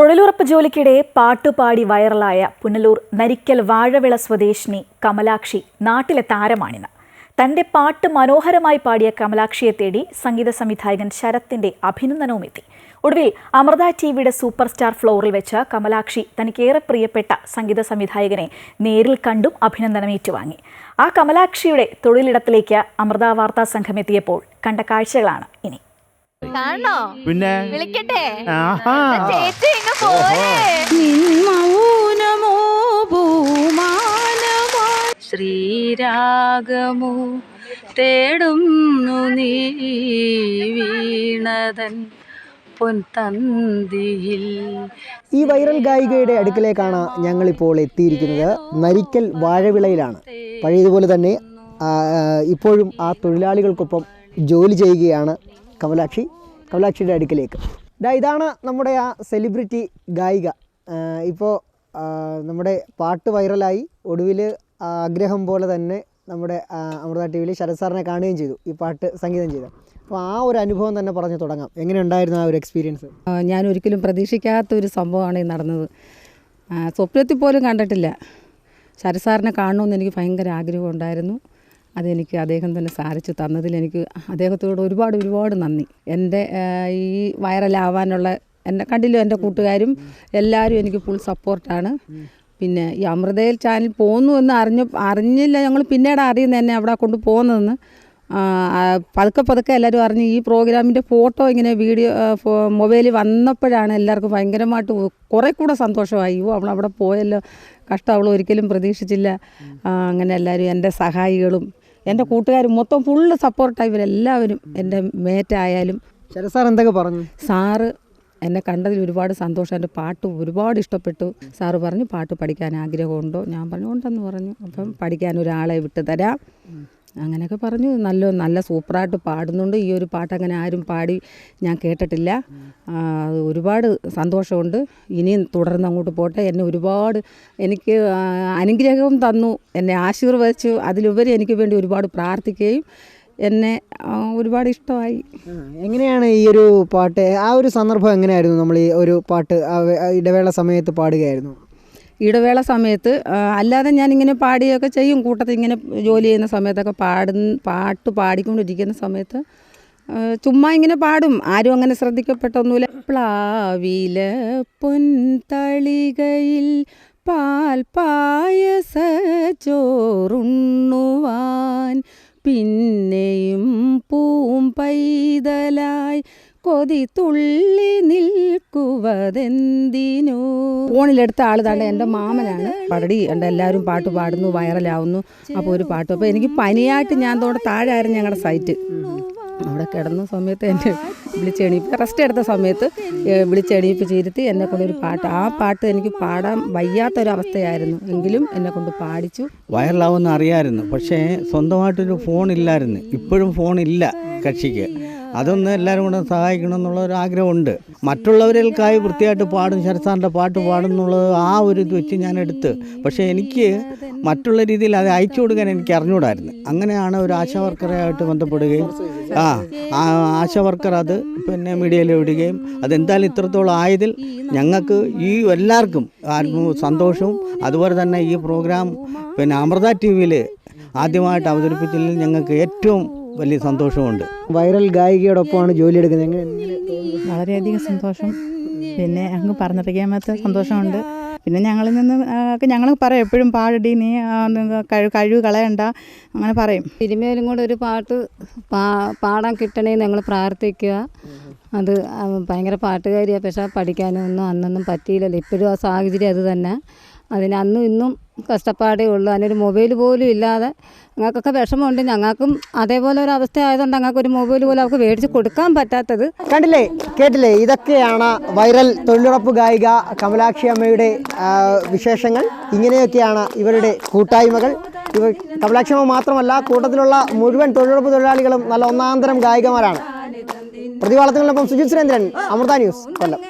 തൊഴിലുറപ്പ് ജോലിക്കിടെ പാട്ടുപാടി വൈറലായ പുനലൂർ നരിക്കൽ വാഴവിള സ്വദേശിനി കമലാക്ഷി നാട്ടിലെ താരമാണിന്ന്. തന്റെ പാട്ട് മനോഹരമായി പാടിയ കമലാക്ഷിയെ തേടി സംഗീത സംവിധായകൻ ശരത്തിന്റെ അഭിനന്ദനവും എത്തി ഒടുവിൽ അമൃത ടിവിയുടെ സൂപ്പർ സ്റ്റാർ ഫ്ലോറിൽ വെച്ച് കമലാക്ഷി തനിക്കേറെ പ്രിയപ്പെട്ട സംഗീത സംവിധായകനെ നേരിൽ കണ്ടും അഭിനന്ദനം ഏറ്റുവാങ്ങി ആ കമലാക്ഷിയുടെ തൊഴിലിടത്തിലേക്ക് അമൃത വാർത്താ സംഘം എത്തിയപ്പോൾ കണ്ട കാഴ്ചകളാണ് ഇനി. കാണണോ? പിന്നെ? വിളിക്കട്ടെ. ആഹാ. ചേച്ചി ഇങ്ങ് പോരെ. മൗനമോ ഭൂമാനമോ ശ്രീരാഗമോ തേടുന്നു നീ വീണതൻ പൊൻതന്തിയിൽ. ഈ വൈറൽ ഗായികയുടെ അടുക്കലേക്കാണ് ഞങ്ങളിപ്പോൾ എത്തിയിരിക്കുന്നത്. നരിക്കൽ വാഴവിളയിലാണ്. പഴയതുപോലെ തന്നെ ഇപ്പോഴും ആ തൊഴിലാളികൾക്കൊപ്പം ജോലി ചെയ്യുകയാണ് കമലാക്ഷി കമലാക്ഷിയുടെ അടുക്കലേക്ക്. ദാ ഇതാണ് നമ്മുടെ ആ സെലിബ്രിറ്റി ഗായിക. ഇപ്പോൾ നമ്മുടെ പാട്ട് വൈറലായി. ഒടുവിൽ ആഗ്രഹം പോലെ തന്നെ നമ്മുടെ അമൃത ടി വിയിൽ ശരത് സാറിനെ കാണുകയും ചെയ്തു ഈ പാട്ട് സംഗീതം ചെയ്തു. അപ്പോൾ ആ ഒരു അനുഭവം തന്നെ പറഞ്ഞു തുടങ്ങാം. എങ്ങനെ ഉണ്ടായിരുന്നു ആ ഒരു എക്സ്പീരിയൻസ് ഞാൻ ഒരിക്കലും പ്രതീക്ഷിക്കാത്ത ഒരു സംഭവമാണ് ഈ നടന്നത്. സ്വപ്നത്തിൽ പോലും കണ്ടിട്ടില്ല. ശരത് സാറിനെ കാണണമെന്ന് എനിക്ക് ഭയങ്കര ആഗ്രഹമുണ്ടായിരുന്നു അതെനിക്ക് അദ്ദേഹം തന്നെ സാരിച്ചു തന്നതിൽ എനിക്ക് അദ്ദേഹത്തോട് ഒരുപാട് ഒരുപാട് നന്ദി. എന്റെ ഈ വൈറലാവാനുള്ള എന്നെ കണ്ടില്ലോ എന്റെ കൂട്ടുകാരും എല്ലാവരും എനിക്ക് ഫുൾ സപ്പോർട്ടാണ് പിന്നെ ഈ അമൃതയിൽ ചാനൽ പോന്നു എന്ന് അറിഞ്ഞ അറിഞ്ഞില്ല ഞങ്ങൾ പിന്നീട് അറിയുന്നത് എന്നെ അവിടെ കൊണ്ട് പോകുന്നതെന്ന് പതുക്കെ പതുക്കെ എല്ലാവരും അറിഞ്ഞ് ഈ പ്രോഗ്രാമിന്റെ ഫോട്ടോ ഇങ്ങനെ വീഡിയോ മൊബൈലിൽ വന്നപ്പോഴാണ് എല്ലാവർക്കും ഭയങ്കരമായിട്ട് കുറേ കൂടെ സന്തോഷമായി. ഓ അവൾ അവിടെ പോയല്ലോ. കഷ്ടം അവൾ ഒരിക്കലും പ്രതീക്ഷിച്ചില്ല. അങ്ങനെ എല്ലാവരും എന്റെ സഹായികളും എന്റെ കൂട്ടുകാർ മൊത്തം ഫുള്ള് സപ്പോർട്ടായി ഇവരെല്ലാവരും. എന്റെ മേറ്റായാലും ശരത് സാർ എന്തൊക്കെ പറഞ്ഞു? സാറ് എന്നെ കണ്ടതിൽ ഒരുപാട് സന്തോഷം. എന്റെ പാട്ട് ഒരുപാട് ഇഷ്ടപ്പെട്ടു. സാറ് പറഞ്ഞു പാട്ട് പഠിക്കാൻ ആഗ്രഹമുണ്ടോ? ഞാൻ പറഞ്ഞു ഉണ്ടെന്ന് പറഞ്ഞു. അപ്പം പഠിക്കാൻ ഒരാളെ വിട്ടു തരാം. അങ്ങനെയൊക്കെ പറഞ്ഞു. നല്ല നല്ല സൂപ്പറായിട്ട് പാടുന്നുണ്ട്. ഈ ഒരു പാട്ട് അങ്ങനെ ആരും പാടി ഞാൻ കേട്ടിട്ടില്ല. ഒരുപാട് സന്തോഷമുണ്ട്. ഇനിയും തുടർന്ന് അങ്ങോട്ട് പോട്ടെ. എന്നെ ഒരുപാട് എനിക്ക് അനുഗ്രഹവും തന്നു. എന്നെ ആശീർവദിച്ചു. അതിലുപരി എനിക്ക് വേണ്ടി ഒരുപാട് പ്രാർത്ഥിക്കുകയും എന്നെ ഒരുപാട് ഇഷ്ടമായി. എങ്ങനെയാണ് ഈ ഒരു പാട്ട് ആ ഒരു സന്ദർഭം എങ്ങനെയായിരുന്നു നമ്മൾ ഈ ഒരു പാട്ട് ഇടവേള സമയത്ത് പാടുകയായിരുന്നു? ഇടവേള സമയത്ത് അല്ലാതെ ഞാൻ ഇങ്ങനെ പാടുകയൊക്കെ ചെയ്യും. കൂട്ടത്തിൽ ഇങ്ങനെ ജോലി ചെയ്യുന്ന സമയത്തൊക്കെ പാടുന്ന പാട്ട് പാടിക്കൊണ്ടിരിക്കുന്ന സമയത്ത് ചുമ്മാ ഇങ്ങനെ പാടും. ആരും അങ്ങനെ ശ്രദ്ധിക്കപ്പെട്ടൊന്നുമില്ല. പ്ലാവില പൊൻതളികയിൽ പാൽ പായസ ചോറുണ്ണുവാൻ പിന്നെയും പൂം പൈതലായി കൊതി തുള്ളി നിൽക്കുവതെന്തിനു? ഫോണിലെടുത്ത ആൾ തന്നെ എന്റെ മാമനാണ്. പടടി ഉണ്ട് എല്ലാവരും പാട്ട് പാടുന്നു വൈറലാവുന്നു അപ്പോൾ ഒരു പാട്ട്. അപ്പോൾ എനിക്ക് പനിയായിട്ട് ഞാൻ തോടെ താഴെയായിരുന്നു ഞങ്ങളുടെ സൈറ്റ് അവിടെ കിടന്ന സമയത്ത് എന്നെ വിളിച്ചെണീപ്പ് റെസ്റ്റ് എടുത്ത സമയത്ത് വിളിച്ചെണീപ്പിച്ച് ഇരുത്തി എന്നെ കൊണ്ടൊരു പാട്ട് ആ പാട്ട് എനിക്ക് പാടാൻ വയ്യാത്തൊരവസ്ഥയായിരുന്നു. എങ്കിലും എന്നെ കൊണ്ട് പാടിച്ചു. വൈറലാവുമെന്ന് അറിയാമായിരുന്നു പക്ഷേ സ്വന്തമായിട്ടൊരു ഫോൺ ഇല്ലായിരുന്നു ഇപ്പോഴും ഫോൺ ഇല്ല കക്ഷിക്ക്. അതൊന്ന് എല്ലാവരും കൂടെ സഹായിക്കണം എന്നുള്ള ഒരു ആഗ്രഹമുണ്ട്. മറ്റുള്ളവരിൽക്കായി വൃത്തിയായിട്ട് പാടും ശരസാറിന്റെ പാട്ട് പാടും എന്നുള്ളത് ആ ഒരു ഇത് വെച്ച് ഞാൻ എടുത്ത്. പക്ഷേ എനിക്ക് മറ്റുള്ള രീതിയിൽ അത് അയച്ചു കൊടുക്കാൻ എനിക്ക് അറിഞ്ഞുകൂടായിരുന്നു അങ്ങനെയാണ് ഒരു ആശാ വർക്കറായിട്ട് ബന്ധപ്പെടുകയും ആ ആശ വർക്കർ അത് പിന്നെ മീഡിയയിൽ വിടുകയും അതെന്തായാലും ഇത്രത്തോളം ആയതിൽ ഞങ്ങൾക്ക് ഈ എല്ലാവർക്കും സന്തോഷവും അതുപോലെ തന്നെ ഈ പ്രോഗ്രാം പിന്നെ അമൃത ടി വിയിൽ ആദ്യമായിട്ട് അവതരിപ്പിച്ചതിൽ ഞങ്ങൾക്ക് ഏറ്റവും വലിയ സന്തോഷമുണ്ട്. വൈറൽ ഗായികയോടൊപ്പമാണ് ജോലി എടുക്കുന്നത്? വളരെയധികം സന്തോഷം. പിന്നെ അങ്ങ് പറഞ്ഞിരിക്കാൻ മാത്രം സന്തോഷമുണ്ട്. പിന്നെ ഞങ്ങളിൽ നിന്ന് ഒക്കെ ഞങ്ങൾ പറയും എപ്പോഴും പാടി നീ കഴിവ് കളയണ്ട അങ്ങനെ പറയും. തിരുമേലും കൂടെ ഒരു പാട്ട് പാ പാടാൻ കിട്ടണേ ഞങ്ങൾ പ്രാർത്ഥിക്കുക. അത് ഭയങ്കര പാട്ടുകാരിയാണ് പക്ഷേ പഠിക്കാനൊന്നും അന്നൊന്നും പറ്റിയില്ലല്ലോ. ഇപ്പോഴും ആ സാഹചര്യം അത് തന്നെ. അതിന് അന്നും ഇന്നും കഷ്ടപ്പാടേ ഉള്ളൂ. അതിനൊരു മൊബൈൽ പോലും ഇല്ലാതെ ഞങ്ങൾക്കൊക്കെ വിഷമമുണ്ട്. ഞങ്ങൾക്കും അതേപോലെ ഒരു അവസ്ഥ ആയതുകൊണ്ട് ഞങ്ങൾക്ക് ഒരു മൊബൈൽ പോലും അവർക്ക് മേടിച്ച് കൊടുക്കാൻ പറ്റാത്തത്. കണ്ടില്ലേ? കേട്ടില്ലേ? ഇതൊക്കെയാണ് വൈറൽ തൊഴിലുറപ്പ് ഗായിക കമലാക്ഷി അമ്മയുടെ വിശേഷങ്ങൾ. ഇങ്ങനെയൊക്കെയാണ് ഇവരുടെ കൂട്ടായ്മകൾ. ഇവർ കമലാക്ഷി അമ്മ മാത്രമല്ല കൂട്ടത്തിലുള്ള മുഴുവൻ തൊഴിലുറപ്പ് തൊഴിലാളികളും നല്ല ഒന്നാന്തരം ഗായികമാരാണ്. പ്രതിവാളത്തിനൊപ്പം സുജിത് സുരേന്ദ്രൻ അമൃത ന്യൂസ് കൊല്ലം.